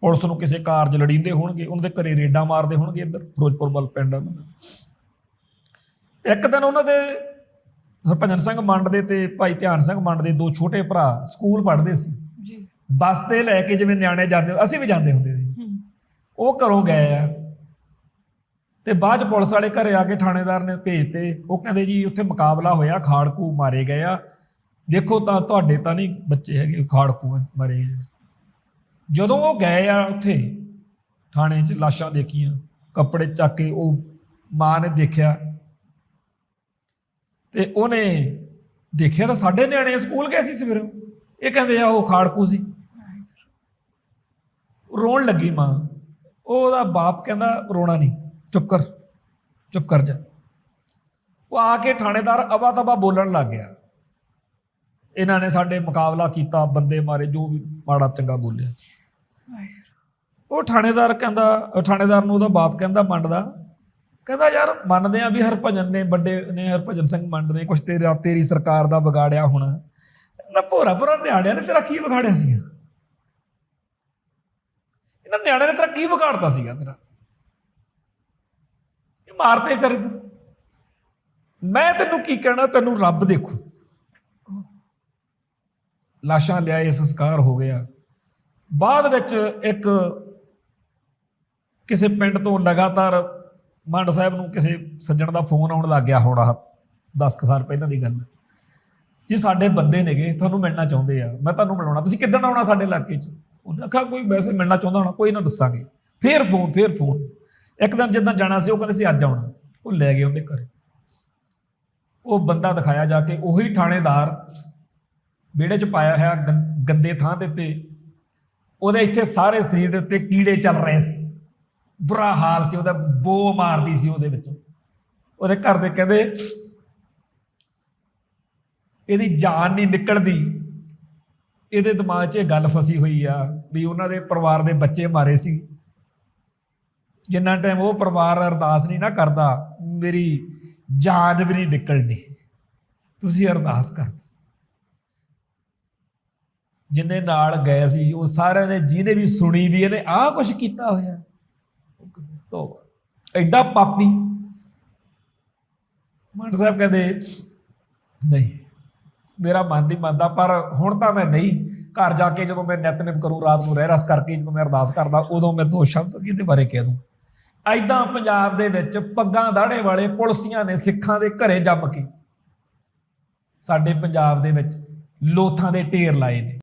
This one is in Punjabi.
ਪੁਲਿਸ ਨੂੰ ਕਿਸੇ ਕਾਰਜ ਲੜੀਂਦੇ ਹੋਣਗੇ ਉਹਨਾਂ ਦੇ ਘਰੇ ਰੇਡਾਂ ਮਾਰਦੇ ਹੋਣਗੇ ਇੱਧਰ ਫਿਰੋਜ਼ਪੁਰ ਵੱਲ ਪਿੰਡ। ਆ ਉਹਨਾਂ ਦਾ ਇੱਕ ਦਿਨ ਉਹਨਾਂ ਦੇ ਹਰਭਜਨ ਸਿੰਘ ਮੰਡ ਦੇ ਤੇ ਭਾਈ ਧਿਆਨ ਸਿੰਘ ਮੰਡ ਦੇ ਦੋ ਛੋਟੇ ਭਰਾ ਸਕੂਲ ਪੜ੍ਹਦੇ ਸੀ। ਜੀ। ਬੱਸ ਤੇ ਲੈ ਕੇ ਜਿਵੇਂ ਨਿਆਣੇ ਜਾਂਦੇ ਅਸੀਂ ਵੀ ਜਾਂਦੇ ਹੁੰਦੇ ਸੀ। ਉਹ ਘਰੋਂ ਗਏ ਆ। ਤੇ ਬਾਅਦ ਚ ਪੁਲਿਸ ਵਾਲੇ ਘਰੇ ਆ ਕੇ ਥਾਣੇਦਾਰ ਨੇ ਭੇਜਤੇ। ਉਹ ਕਹਿੰਦੇ ਜੀ ਉੱਥੇ ਮੁਕਾਬਲਾ ਹੋਇਆ ਖਾੜਕੂ ਮਾਰੇ ਗਏ ਆ। ਦੇਖੋ ਤਾਂ ਤੁਹਾਡੇ ਤਾਂ ਨਹੀਂ ਬੱਚੇ ਹੈਗੇ ਖਾੜਕੂ ਮਰੇ ਜਿਹੜੇ। ਜਦੋਂ ਉਹ ਗਏ ਆ ਉੱਥੇ, ਥਾਣੇ 'ਚ ਲਾਸ਼ਾਂ ਦੇਖੀਆਂ, ਕੱਪੜੇ ਚੱਕ ਕੇ ਉਹ ਮਾਂ ਨੇ ਦੇਖਿਆ। ਤੇ ਉਹਨੇ ਦੇਖਿਆ ਤਾਂ ਸਾਡੇ ਨਿਆਣੇ ਸਕੂਲ ਗਏ ਸੀ ਸਵੇਰੇ। ਇਹ ਕਹਿੰਦੇ ਆ ਉਹ ਖਾੜਕੂ ਸੀ। ਰੋਣ ਲੱਗੀ ਮਾਂ। ਉਹਦਾ ਬਾਪ ਕਹਿੰਦਾ, ਰੋਣਾ ਨਹੀਂ, ਚੁੱਪ ਕਰ ਚੁੱਪ ਕਰ ਜਾ। ਉਹ ਆ ਕੇ ਥਾਣੇਦਾਰ ਅਵਾ ਤਬਾ ਬੋਲਣ ਲੱਗ ਗਿਆ। ਇਹਨਾਂ ਨੇ ਸਾਡੇ ਮੁਕਾਬਲਾ ਕੀਤਾ, ਬੰਦੇ ਮਾਰੇ, ਜੋ ਵੀ ਮਾੜਾ ਚੰਗਾ ਬੋਲਿਆ। ਉਹ ਥਾਣੇਦਾਰ ਕਹਿੰਦਾ ਉਹ ਥਾਣੇਦਾਰ ਨੂੰ ਉਹਦਾ ਬਾਪ ਕਹਿੰਦਾ ਮੰਨਦਾ। ਕਹਿੰਦਾ ਯਾਰ ਮੰਨਦੇ ਆ ਵੀ ਹਰਭਜਨ ਨੇ, ਵੱਡੇ ਨੇ ਹਰਭਜਨ ਸਿੰਘ ਮੰਡ ਨੇ ਕੁਛ ਤੇਰਾ, ਤੇਰੀ ਸਰਕਾਰ ਦਾ ਵਿਗਾੜਿਆ ਹੋਣਾ। ਨਾ ਭੋਰਾ ਭੋਰਾ ਨਿਆਣਿਆਂ ਨੇ ਤੇਰਾ ਕੀ ਵਿਗਾੜਿਆ ਸੀਗਾ? ਇਹਨਾਂ ਨਿਆਣਿਆਂ ਨੇ ਤੇਰਾ ਕੀ ਵਿਗਾੜਤਾ ਸੀਗਾ ਤੇਰਾ? ਇਹ ਮਾਰਤੇ ਵਿਚਾਰੇ ਤੂੰ। ਮੈਂ ਤੈਨੂੰ ਕੀ ਕਹਿਣਾ, ਤੈਨੂੰ ਰੱਬ ਦੇਖੂ। ਲਾਸ਼ਾਂ ਲਿਆਏ, ਸੰਸਕਾਰ ਹੋ ਗਿਆ। ਬਾਅਦ ਵਿੱਚ ਇੱਕ ਕਿਸੇ ਪਿੰਡ ਤੋਂ ਲਗਾਤਾਰ ਮੰਡ ਸਾਹਿਬ ਨੂੰ ਕਿਸੇ ਸੱਜਣ ਦਾ ਫੋਨ ਆਉਣ ਲੱਗ ਗਿਆ ਹੋਣਾ 10 ਕੁ ਸਾਲ ਪਹਿਲਾਂ ਦੀ ਗੱਲ ਹੈ। ਜੀ ਸਾਡੇ ਬੰਦੇ ਨੇਗੇ, ਤੁਹਾਨੂੰ ਮਿਲਣਾ ਚਾਹੁੰਦੇ ਆ, ਮੈਂ ਤੁਹਾਨੂੰ ਮਿਲਾਉਣਾ। ਤੁਸੀਂ ਕਿੱਦਣ ਆਉਣਾ ਸਾਡੇ ਇਲਾਕੇ 'ਚ? ਉਹਨੇ ਆਖਿਆ, ਕੋਈ ਵੈਸੇ ਮਿਲਣਾ ਚਾਹੁੰਦਾ ਹੋਣਾ, ਕੋਈ ਨਾ ਦੱਸਾਂਗੇ। ਫੇਰ ਫੋਨ ਫੇਰ ਫੋਨ। ਇੱਕ ਦਿਨ ਜਿੱਦਾਂ ਜਾਣਾ ਸੀ, ਉਹ ਕਹਿੰਦੇ ਸੀ, ਅੱਜ ਆਉਣਾ। ਉਹ ਲੈ ਗਏ ਉਹਦੇ ਘਰ। ਉਹ ਬੰਦਾ ਦਿਖਾਇਆ ਜਾ ਕੇ, ਉਹੀ ਥਾਣੇਦਾਰ ਵਿਹੜੇ 'ਚ ਪਾਇਆ ਹੋਇਆ ਗੰ- ਗੰਦੇ ਥਾਂ ਦੇ ਉੱਤੇ ਉਹਦੇ ਇੱਥੇ ਸਾਰੇ ਸਰੀਰ ਦੇ ਉੱਤੇ ਕੀੜੇ ਚੱਲ ਰਹੇ ਸੀ। ਬੁਰਾ ਹਾਲ ਸੀ, ਉਹਦਾ ਬੋ ਮਾਰਦੀ ਸੀ ਉਹਦੇ ਵਿੱਚ। ਉਹਦੇ ਘਰ ਦੇ ਕਹਿੰਦੇ, ਇਹਦੀ ਜਾਨ ਨਹੀਂ ਨਿਕਲਦੀ। ਇਹਦੇ ਦਿਮਾਗ 'ਚ ਇਹ ਗੱਲ ਫਸੀ ਹੋਈ ਆ ਵੀ ਉਹਨਾਂ ਦੇ ਪਰਿਵਾਰ ਦੇ ਬੱਚੇ ਮਾਰੇ ਸੀ। ਜਿੰਨਾ ਟਾਈਮ ਉਹ ਪਰਿਵਾਰ ਅਰਦਾਸ ਨਹੀਂ ਨਾ ਕਰਦਾ, ਮੇਰੀ ਜਾਨ ਵੀ ਨਹੀਂ ਨਿਕਲਦੀ ਤੁਸੀਂ ਅਰਦਾਸ ਕਰ ਜਿੰਨੇ ਨਾਲ ਗਏ ਸੀ, ਉਹ ਸਾਰਿਆਂ ਨੇ ਜਿਹਨੇ ਵੀ ਸੁਣੀ ਵੀ ਇਹਨੇ ਆਹ ਕੁਝ ਕੀਤਾ ਹੋਇਆ। ਤੋਬਾ ਐਡਾ ਪਾਪੀ। ਮੰਡ ਸਾਹਿਬ ਕਹਿੰਦੇ, ਨਹੀਂ, ਮੇਰਾ ਮਨ ਨਹੀਂ ਮੰਨਦਾ, ਪਰ ਹੁਣ ਤਾਂ ਮੈਂ ਨਹੀਂ। ਘਰ ਜਾ ਕੇ ਜਦੋਂ ਮੈਂ ਨਿਤਨੇਮ ਕਰੂੰ, ਰਾਤ ਨੂੰ ਰਹਿ ਰਸ ਕਰਕੇ ਜਦੋਂ ਮੈਂ ਅਰਦਾਸ ਕਰਦਾ, ਉਦੋਂ ਮੈਂ ਦੋ ਸ਼ਬਦ ਕਿਹਦੇ ਬਾਰੇ ਕਹਿ ਦੂੰ। ਐਦਾਂ ਪੰਜਾਬ ਦੇ ਵਿੱਚ ਪੱਗਾਂ ਦਾੜੇ ਵਾਲੇ ਪੁਲਸੀਆਂ ਨੇ ਸਿੱਖਾਂ ਦੇ ਘਰੇ ਜੰਮ ਕੇ ਸਾਡੇ ਪੰਜਾਬ ਦੇ ਵਿੱਚ ਲੋਥਾਂ ਦੇ ਢੇਰ ਲਾਏ ਨੇ।